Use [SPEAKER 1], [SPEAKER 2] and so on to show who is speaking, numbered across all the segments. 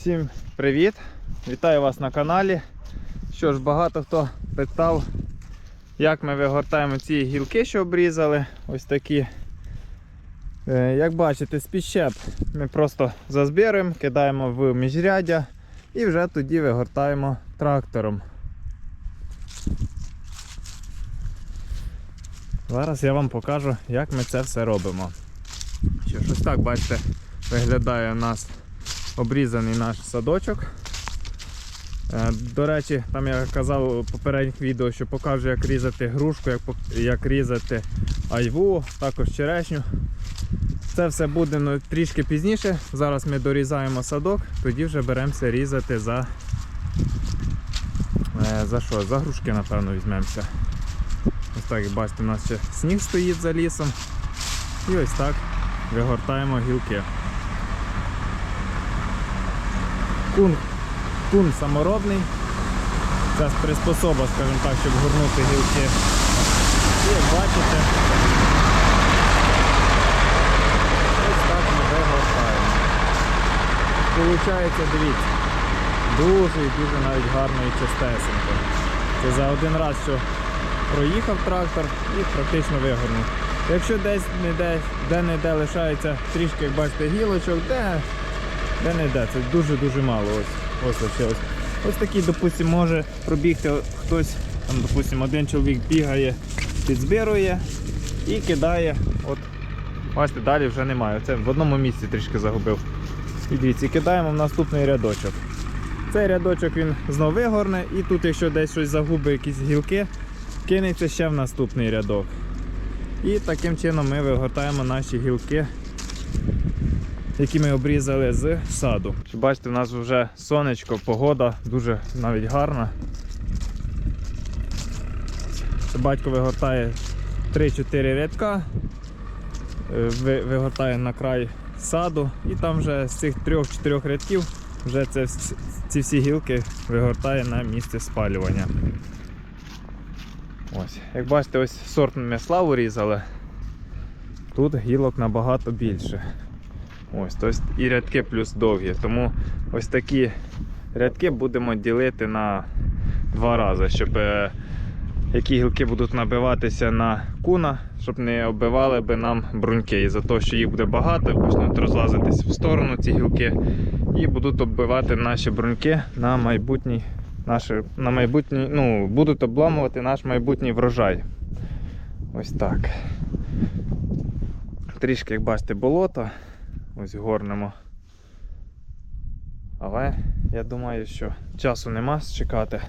[SPEAKER 1] Всім привіт! Вітаю вас на каналі. Що ж, багато хто питав, як ми вигортаємо ці гілки, що обрізали. Ось такі. Е, Як бачите, з підщеп ми просто зазбираємо, кидаємо в міжряддя і вже тоді вигортаємо трактором. Зараз я вам покажу, як ми це все робимо. Що ж, ось так, бачите, виглядає у нас обрізаний наш садочок. Е, До речі, там я казав у попередніх відео, що покажу, як різати грушку, як, як різати айву, також черешню. Це все буде ну, трішки пізніше. Зараз ми дорізаємо садок, тоді вже беремося різати за. е, За що? За грушки, напевно, візьмемося. Ось так, як бачите, у нас ще сніг стоїть за лісом. І ось так вигортаємо гілки. Кун, кун саморобний. Це приспособа, скажімо так, щоб горнути гілки. І як бачите, ось так ми вигортаємо. Получається, дивіться, дуже і дуже навіть гарно і чистесенько. Це за один раз, що проїхав трактор і практично вигорнув. Якщо десь не де, де лишається трішки, як бачите, гілочок, де, де не де, це дуже-дуже мало. Ось, ось лишилось. Ось такий, допустимо, може пробігти хтось, там, допустимо, один чоловік бігає, підзбирує і кидає. От, бачите, далі вже немає. Це в одному місці трішки загубив. І дивіться, кидаємо в наступний рядочок. Цей рядочок він знову вигорне, і тут, якщо десь щось загубить, якісь гілки, кинеться ще в наступний рядок. І таким чином ми вигортаємо наші гілки, які ми обрізали з саду. Бачите, у нас вже сонечко, погода дуже навіть гарна. Батько вигортає 3-4 рядка, е, вигортає на край саду, і там вже з цих 3-4 рядків вже це, ці всі гілки вигортає на місце спалювання. Ось, як бачите, ось сорт ми славу різали. Тут гілок набагато більше. Ось, тобто і рядки плюс довгі. Тому ось такі рядки будемо ділити на два рази, щоб е, які гілки будуть набиватися на куна, щоб не оббивали би нам бруньки. І за те, що їх буде багато, почнуть розлазитись в сторону ці гілки і будуть оббивати наші бруньки на майбутній наші, на майбутній, ну, будуть обламувати наш майбутній врожай. Ось так. Трішки, як бачите, болото. Ось горнемо. Але я думаю, що часу нема чекати.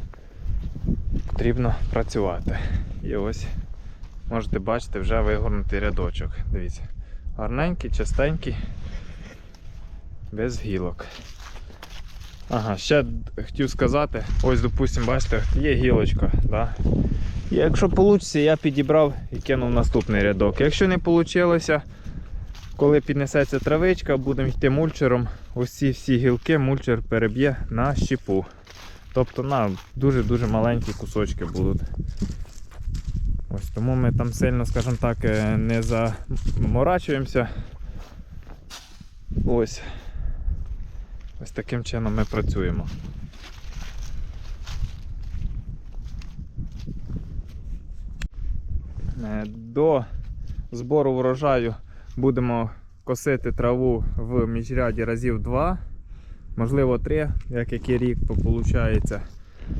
[SPEAKER 1] Потрібно працювати. І ось можете бачити вже вигорнутий рядочок. Дивіться. Гарненький, чистенький, без гілок. Ага, ще хотів сказати, ось, допустимо, бачите, є гілочка. Да? І якщо вийде, я підібрав і кинув наступний рядок. Якщо не вийшло, коли піднесеться травичка, будемо йти мульчером. Ось всі гілки мульчер переб'є на щепу. Тобто на дуже-дуже маленькі кусочки будуть. Ось тому ми там сильно, скажімо так, е, не заморачуємося. Ось. Ось таким чином ми працюємо. Е, До збору врожаю будемо косити траву в міжряді разів 2, можливо 3, як який рік, виходить.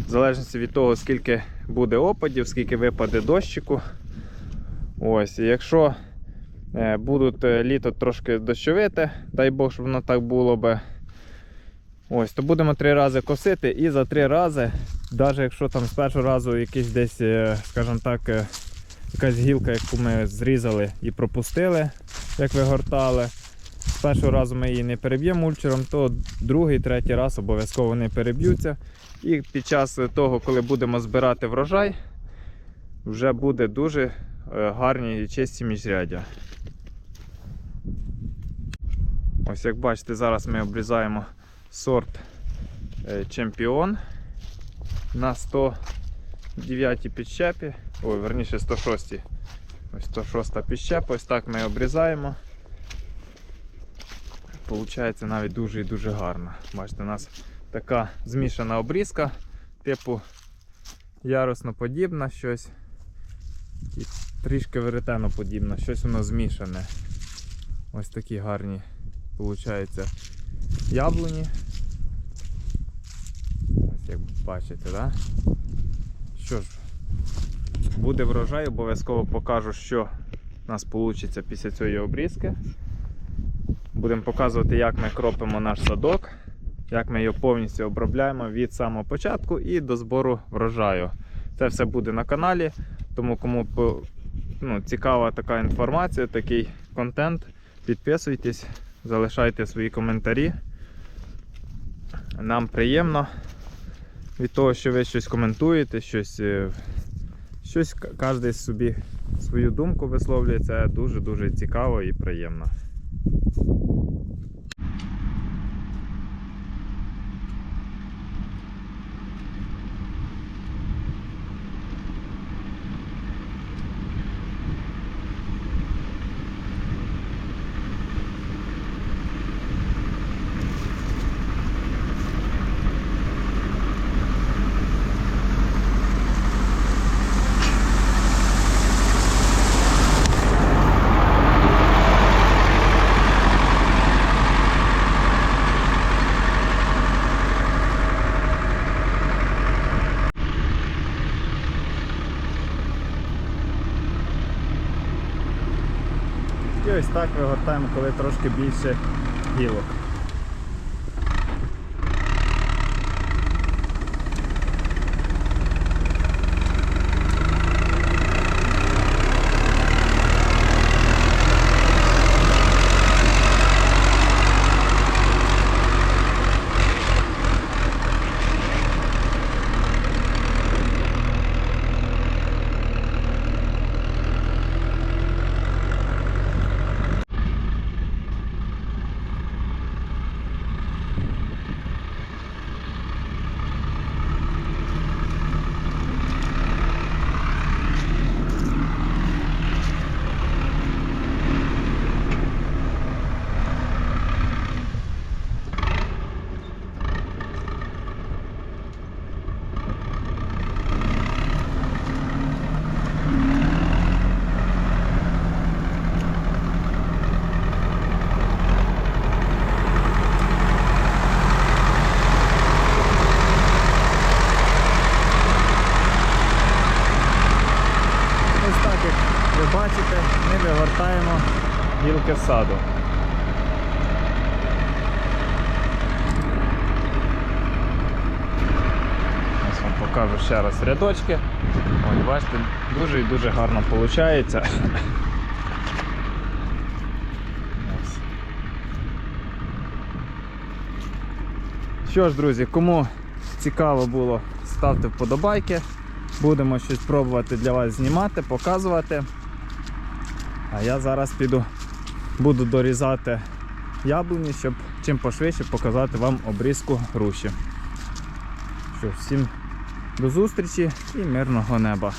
[SPEAKER 1] В залежності від того, скільки буде опадів, скільки випаде дощику. Ось, якщо е, будуть е, літо трошки дощовите, дай Бог, щоб воно так було би. Ось, то будемо три рази косити і за три рази, навіть якщо там з першого разу якийсь десь, е, скажімо так, якась гілка, яку ми зрізали і пропустили, як вигортали. З першого разу ми її не переб'ємо мульчером, то другий, третій раз обов'язково вони переб'ються. І під час того, коли будемо збирати врожай, вже буде дуже е, гарні і чисті міжряддя. Ось як бачите, зараз ми обрізаємо сорт е, чемпіон на 109 підщепі. Ой, верніше 106. Ось 106 підщепа. Ось так ми обрізаємо. виходить навіть дуже і дуже гарно. Бачите, у нас така змішана обрізка, типу ярусноподібна щось. І трішки веретеноподібна, щось воно змішане. Ось такі гарні, виходить, яблуні. Ось як бачите, да? Що ж, буде врожай, обов'язково покажу, що у нас вийде після цієї обрізки. Будемо показувати, як ми кропимо наш садок, як ми його повністю обробляємо від самого початку і до збору врожаю. Це все буде на каналі, тому кому ну, цікава така інформація, такий контент, підписуйтесь, залишайте свої коментарі. Нам приємно від того, що ви щось коментуєте, щось, е, щось кожен собі свою думку висловлює. Це дуже-дуже цікаво і приємно. Ось так вигортаємо, коли трошки більше гілок. Ось як ви бачите, ми вигортаємо гілки саду. Ось вам покажу ще раз рядочки. Ось бачите, дуже і дуже гарно виходить. Що ж, друзі, кому цікаво було, ставте вподобайки. Будемо щось пробувати для вас знімати, показувати. А я зараз піду, буду дорізати яблуні, щоб чим пошвидше показати вам обрізку груші. Що, всім до зустрічі і мирного неба.